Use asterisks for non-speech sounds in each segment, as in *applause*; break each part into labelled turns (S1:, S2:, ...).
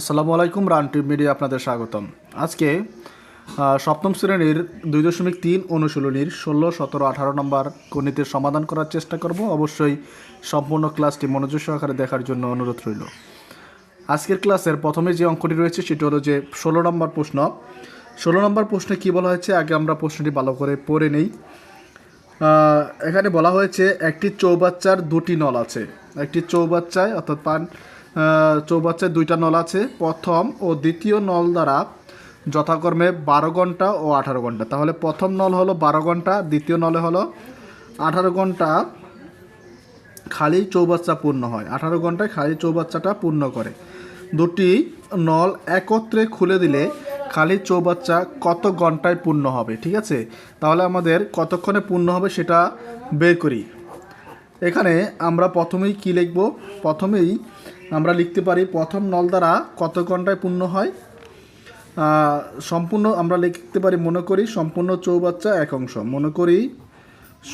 S1: আসসালামু আলাইকুম রানটি মিডিয়া আপনাদের স্বাগতম। আজকে সপ্তম শ্রেণির দুই দশমিক তিন অনুশীলনীর ষোলো, সতেরো, আঠারো নম্বর গণিতের সমাধান করার চেষ্টা করব। অবশ্যই সম্পূর্ণ ক্লাসটি মনোযোগ সহকারে দেখার জন্য অনুরোধ রইল। আজকের ক্লাসের প্রথমে যে অঙ্কটি রয়েছে, সেটি হলো যে ষোলো নম্বর প্রশ্ন। ষোলো নম্বর প্রশ্নে কী বলা হয়েছে? আগে আমরা প্রশ্নটি ভালো করে পড়ে নেই। এখানে বলা হয়েছে, একটি চৌবাচ্চার দুটি নল আছে। একটি চৌবাচ্চায় অর্থাৎ পান চৌবাচ্চায় দুইটা নল আছে। প্রথম ও দ্বিতীয় নল দ্বারা যথাক্রমে বারো ঘণ্টা ও আঠারো ঘণ্টা। তাহলে প্রথম নল হলো বারো ঘণ্টা, দ্বিতীয় নলে হলো আঠারো ঘণ্টা। খালি চৌবাচ্চা পূর্ণ হয়। আঠারো ঘন্টায় খালি চৌবাচ্চাটা পূর্ণ করে। দুটি নল একত্রে খুলে দিলে খালি চৌবাচ্চা কত ঘন্টায় পূর্ণ হবে, ঠিক আছে? তাহলে আমাদের কতক্ষণে পূর্ণ হবে সেটা বের করি। এখানে আমরা প্রথমেই কি লিখব? প্রথমেই আমরা লিখতে পারি, প্রথম নল দ্বারা কত ঘন্টায় পূর্ণ হয়? সম্পূর্ণ আমরা লিখতে পারি, মনে করি সম্পূর্ণ চৌবাচ্চা এক অংশ। মনে করি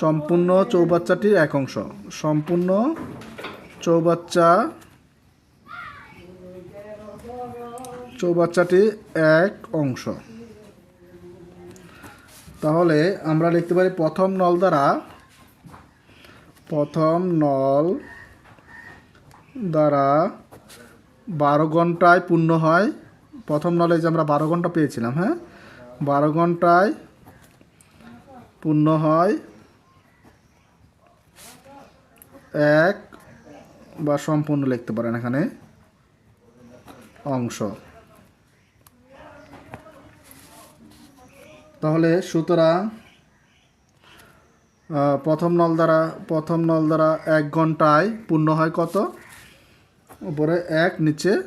S1: সম্পূর্ণ চৌবাচ্চাটির এক অংশ। সম্পূর্ণ চৌবাচ্চা চৌবাচ্চাটি এক অংশ। তাহলে আমরা লিখতে পারি প্রথম নল দ্বারা, প্রথম নল দ্বারা বারো ঘন্টায় পূর্ণ হয়। প্রথম নলে যে আমরা বারো ঘণ্টা পেয়েছিলাম হ্যাঁ? বারো ঘন্টায় পূর্ণ হয় এক বা সম্পূর্ণ লিখতে পারেন এখানে অংশ। তাহলে সুতরাং প্রথম নল দ্বারা, প্রথম নল দ্বারা এক ঘন্টায় পূর্ণ হয় কত? উপরে এক, নিচে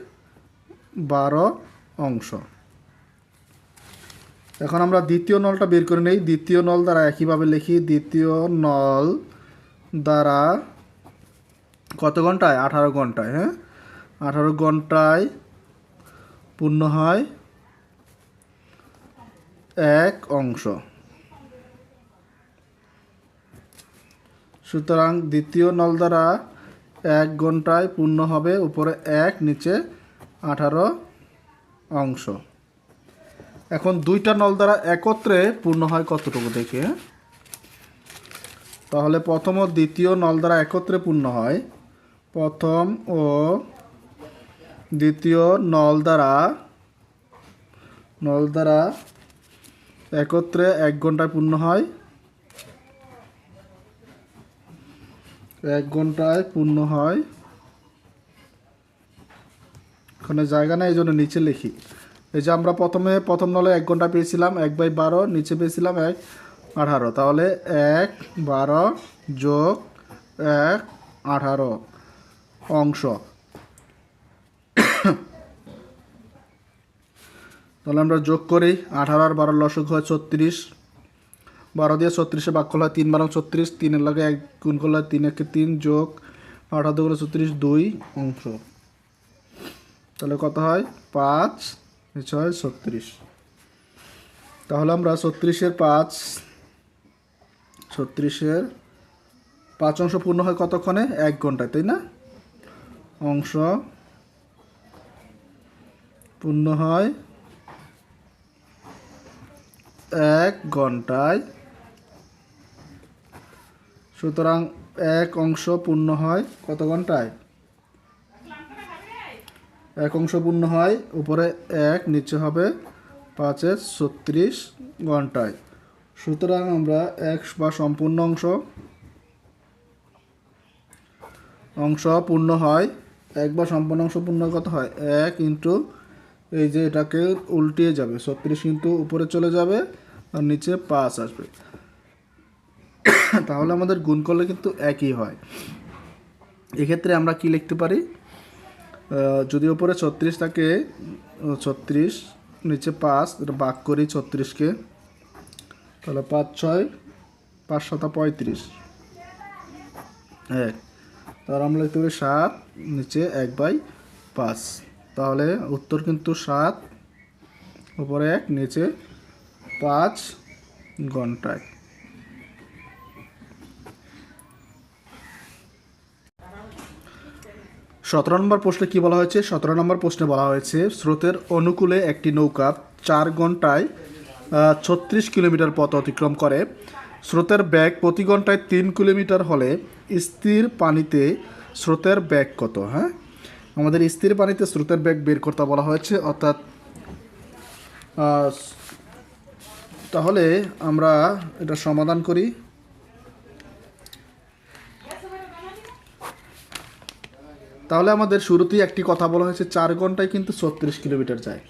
S1: বারো অংশ। এখন আমরা দ্বিতীয় নলটা বের করে নেই। দ্বিতীয় নল দ্বারা একইভাবে লিখি। দ্বিতীয় নল দ্বারা কত ঘন্টায়? আঠারো ঘন্টায় হ্যাঁ? আঠারো ঘন্টায় পূর্ণ হয় এক অংশ। সুতরাং দ্বিতীয় নল দ্বারা এক ঘন্টায় পূর্ণ হবে উপরে এক, নিচে আঠারো অংশ। এখন দুইটা নল দ্বারা একত্রে পূর্ণ হয় কতটুকু দেখে হ্যাঁ? তাহলে প্রথম ও দ্বিতীয় নল দ্বারা একত্রে পূর্ণ হয়। প্রথম ও দ্বিতীয় নল দ্বারা নল দ্বারা একত্রে এক ঘন্টায় পূর্ণ হয়। এক ঘন্টায় পূর্ণ হয়। ওখানে জায়গা নেই এই জন্য নিচে লিখি। এই যে আমরা প্রথমে, প্রথম নলে এক ঘণ্টা পেয়েছিলাম, এক বাই বারো, নিচে পেয়েছিলাম এক আঠারো। তাহলে এক বারো যোগ এক আঠারো অংশ। তাহলে আমরা যোগ করি, আঠারো আর বারো লসক হয় ছত্রিশ। বারো দিয়ে ছত্রিশে বাক করলে তিন বারো ছত্রিশ, তিনের লাগে এক গুণ করলে তিন একে তিন যোগ আঠারো দুগুলো ছত্রিশ দুই অংশ। তাহলে কত হয়? পাঁচ হয় ছত্রিশ। তাহলে আমরা ছত্রিশের পাঁচ ছত্রিশের পাঁচ অংশ পূর্ণ হয় কতক্ষণে? এক ঘন্টায়, তাই না? অংশ পূর্ণ হয় এক ঘন্টায়। সুতরাং এক অংশ পূর্ণ হয় কত ঘন্টায় এক অংশ পূর্ণ হয়, উপরে এক, নিচে হবে পাঁচের ছত্রিশ ঘন্টায় সুতরাং আমরা এক বা সম্পূর্ণ অংশ অংশ পূর্ণ হয়, এক বা সম্পূর্ণ অংশ পূর্ণ কত হয়? এক ইন্টু এই যে এটাকে উল্টিয়ে যাবে, ছত্রিশ কিন্তু উপরে চলে যাবে আর নিচে পাঁচ আসবে। তাহলে আমাদের গুণ করলে কিন্তু একই হয়। এক্ষেত্রে আমরা কি লিখতে পারি? যদি ওপরে ছত্রিশ থাকে, ছত্রিশ, নিচে পাঁচ, এটা বাক করি ছত্রিশকে, তাহলে পাঁচ ছয়, পাঁচ শত পঁয়ত্রিশ। এক। তাহলে আমরা লিখতে পারি সাত, নিচে এক বাই পাঁচ। তাহলে উত্তর কিন্তু সাত উপরে এক, নিচে পাঁচ ঘন্টায়। সতেরো নম্বর প্রশ্নে কি বলা হয়েছে? সতেরো নম্বর প্রশ্নে বলা হয়েছে, স্রোতের অনুকূলে একটি নৌকা চার ঘন্টায় ছত্রিশ কিলোমিটার পথ অতিক্রম করে। স্রোতের ব্যাগ প্রতি ঘন্টায় তিন কিলোমিটার হলে স্থির পানিতে স্রোতের ব্যাগ কত? হ্যাঁ? আমাদের স্থির পানিতে স্রোতের ব্যাগ বের করতে বলা হয়েছে, অর্থাৎ তাহলে আমরা এটা সমাধান করি। তাহলে আমাদের শুরুতেই একটি কথা বলা হয়েছে, চার ঘন্টায় কিন্তু ছত্রিশ কিলোমিটার যায়।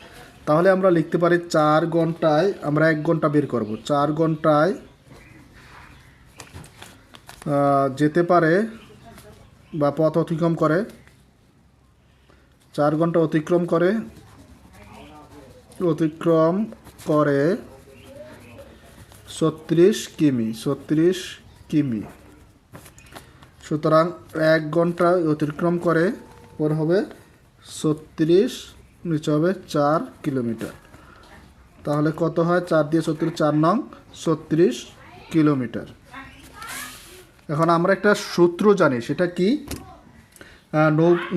S1: তাহলে আমরা লিখতে পারি চার ঘন্টায় আমরা এক ঘণ্টা বের করব। চার ঘন্টায় যেতে পারে বা পথ অতিক্রম করে, চার ঘণ্টা অতিক্রম করে অতিক্রম করে ছত্রিশ কিমি ছত্রিশ কিমি। সুতরাং এক ঘণ্টা অতিক্রম করে, পর হবে ছত্রিশ, নিচে হবে চার কিলোমিটার। তাহলে কত হয়? চার দিয়ে ছত্রিশ চার নং, ছত্রিশ কিলোমিটার। এখন আমরা একটা সূত্র জানি, সেটা কি?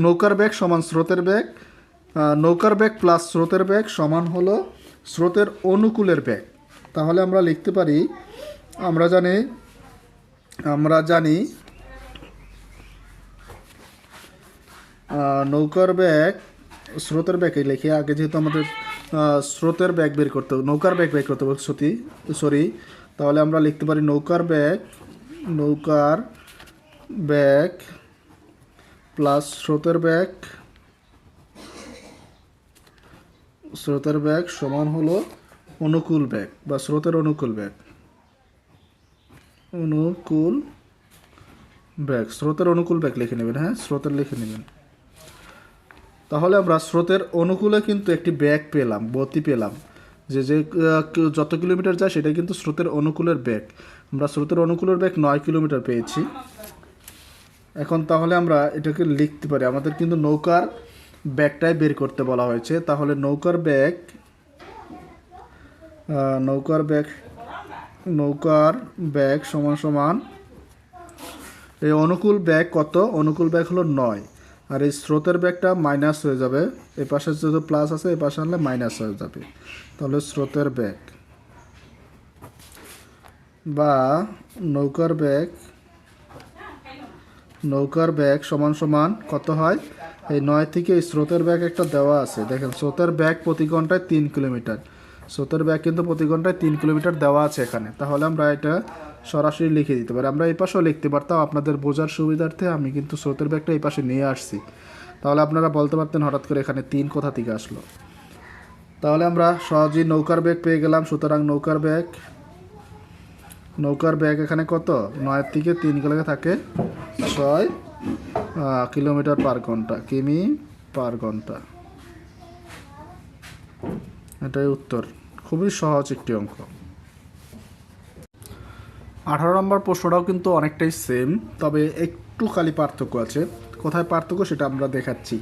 S1: নৌকার ব্যাগ সমান স্রোতের ব্যাগ নৌকার ব্যাগ প্লাস স্রোতের ব্যাগ সমান হলো স্রোতের অনুকূলের ব্যাগ তাহলে আমরা লিখতে পারি, আমরা জানি আমরা জানি নৌকার ব্যাগ, স্রোতের ব্যাগে লিখে আগে যেহেতু আমাদের স্রোতের ব্যাগ বের করতে হবে, নৌকার ব্যাগ বের করতে হবে, সত্যি, সরি, তাহলে আমরা লিখতে পারি নৌকার ব্যাগ নৌকার ব্যাগ প্লাস স্রোতের ব্যাগ স্রোতের ব্যাগ সমান হলো অনুকূল ব্যাগ বা স্রোতের অনুকূল ব্যাগ। অনুকূল ব্যাগ, স্রোতের অনুকূল ব্যাগ লিখে নেবেন হ্যাঁ স্রোতের লিখে নেবেন। তাহলে আমরা স্রোতের অনুকূলে কিন্তু একটি ব্যাগ পেলাম গতি পেলাম। যে যে যত কিলোমিটার যায় সেটা কিন্তু স্রোতের অনুকূলের ব্যাগ। আমরা স্রোতের অনুকূলের ব্যাগ নয় কিলোমিটার পেয়েছি। এখন তাহলে আমরা এটাকে লিখতে পারি। আমাদের কিন্তু নৌকার ব্যাগটাই বের করতে বলা হয়েছে। তাহলে নৌকার ব্যাগ নৌকার ব্যাগ নৌকার ব্যাগ সমান সমান, এই অনুকূল ব্যাগ কত? অনুকূল ব্যাগ হলো নয়। আর এই স্রোতের ব্যাগটা মাইনাস হয়ে যাবে। এই পাশে যেহেতু প্লাস আছে এই পাশে আনলে মাইনাস হয়ে যাবে। তাহলে স্রোতের ব্যাগ বা নৌকার ব্যাগ নৌকার ব্যাগ সমান সমান কত হয়? এই নয় থেকে এই স্রোতের ব্যাগ একটা দেওয়া আছে। দেখেন, স্রোতের ব্যাগ প্রতি ঘন্টায় তিন কিলোমিটার। স্রোতের ব্যাগ কিন্তু প্রতি ঘন্টায় তিন কিলোমিটার দেওয়া আছে এখানে। তাহলে আমরা এটা সরাসরি লিখে দিতে পারি। আমরা এই পাশেও লিখতে পারতাম, আপনাদের বোঝার সুবিধার্থে আমি কিন্তু স্রোতের ব্যাগটা এই পাশে নিয়ে আসছি। তাহলে আপনারা বলতে পারতেন হঠাৎ করে এখানে তিন কোথা থেকে আসলো। তাহলে আমরা সহজেই নৌকার ব্যাগ পেয়ে গেলাম। সুতরাং নৌকার ব্যাগ নৌকার ব্যাগ এখানে কত? নয়ের থেকে তিন কিলোকে থাকে ছয় কিলোমিটার পার ঘণ্টা, কিমি পার ঘণ্টা। এটাই উত্তর। খুবই সহজ একটি অঙ্ক। আঠারো নম্বর প্রশ্নটাও কিন্তু অনেকটাই সেম তবে একটু খালি পার্থক্য আছে। কোথায় পার্থক্য সেটা আমরা দেখাচ্ছি।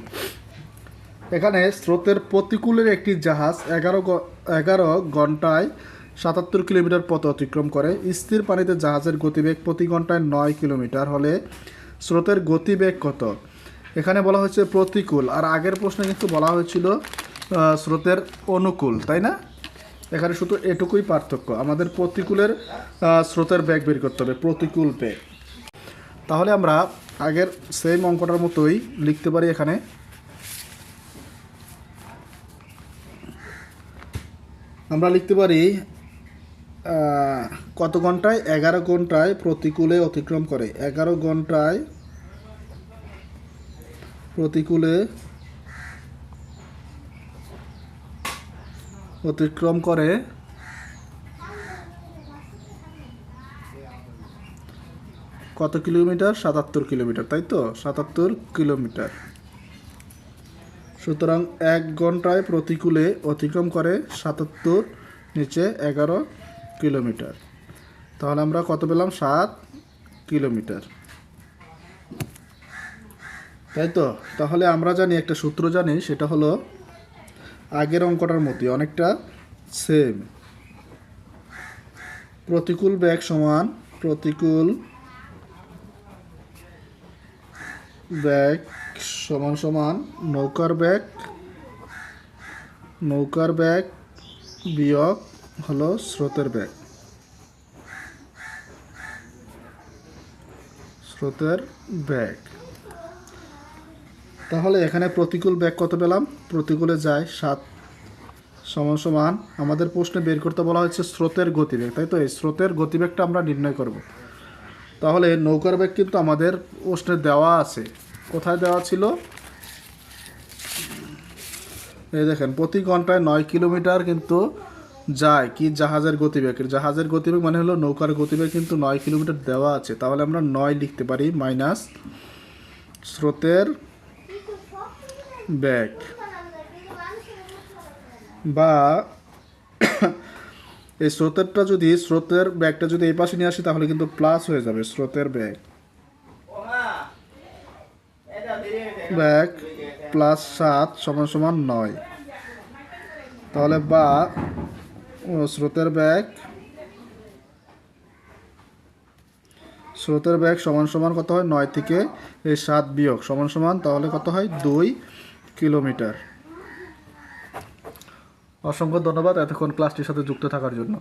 S1: এখানে স্রোতের প্রতিকূলের একটি জাহাজ এগারো এগারো ঘন্টায় সাতাত্তর কিলোমিটার পথ অতিক্রম করে। স্থির পানিতে জাহাজের গতিবেগ প্রতি ঘন্টায় নয় কিলোমিটার, হলে স্রোতের গতিবেগ কত? এখানে বলা হয়েছে প্রতিকূল, আর আগের প্রশ্নে কিন্তু বলা হয়েছিল স্রোতের অনুকূল, তাই না? এখানে শুধু এটুকুই পার্থক্য। আমাদের প্রতিকূলের স্রোতের ব্যাগ বের করতে হবে, প্রতিকূল ব্যাগ। তাহলে আমরা আগের সেম অঙ্কটার মতোই লিখতে পারি এখানে। আমরা লিখতে পারি কত ঘন্টায় এগারো ঘন্টায় প্রতিকূলে অতিক্রম করে। এগারো ঘন্টায় প্রতিকূলে অতিক্রম করে। কত কিলোমিটার? সাতাত্তর কিলোমিটার, তাই তো? সাতাত্তর কিলোমিটার। সুতরাং এক ঘন্টায় প্রতিকূলে অতিক্রম করে সাতাত্তর, নিচে এগারো কিলোমিটার। তাহলে আমরা কত পেলাম? সাত কিলোমিটার। তাই তো? তাহলে আমরা জানি, একটা সূত্র জানি, সেটা হলো আগের অঙ্কটার মতোই, অনেকটা সেম প্রতিকূল ব্যাগ সমান প্রতিকূল ব্যাগ সমান সমান নৌকার ব্যাগ নৌকার ব্যাগ বিয়োগ হলো স্রোতের ব্যাগ। স্রোতের ব্যাগ। তাহলে এখানে প্রতিকূল ব্যাগ কত পেলাম? প্রতিকূলে যায় সাত। সমান সমান আমাদের প্রশ্নে বের করতে বলা হয়েছে স্রোতের গতিবেগ, তাই তো? এই স্রোতের গতিবেগটা আমরা নির্ণয় করব। তাহলে নৌকার ব্যাগ কিন্তু আমাদের প্রশ্নে দেওয়া আছে। কোথায় দেওয়া ছিল? এই দেখেন, প্রতি ঘন্টায় নয় কিলোমিটার কিন্তু যায় কি জাহাজের গতিবেগ। জাহাজের গতিবেগ মানে হলো নৌকার গতিবেগ কিন্তু নয় কিলোমিটার দেওয়া আছে। তাহলে আমরা নয় লিখতে পারি মাইনাস স্রোতের ব্যাগ। বা *coughs* এই স্রোতেরটা যদি, স্রোতের ব্যাগটা যদি এই পাশে নিয়ে আসি, তাহলে কিন্তু প্লাস হয়ে যাবে স্রোতের ব্যাগ। ব্যাগ প্লাস সাত সমান সমান নয়। তাহলে বা স্রোতের ব্যাগ। স্রোতের ব্যাগ সমান সমান কত হয়? নয় থেকে এই সাত বিয়োগ। সমান সমান তাহলে কত হয়? দুই। কিলোমিটার। অসংখ্য ধন্যবাদ এতক্ষণ ক্লাসটির সাথে যুক্ত থাকার জন্য।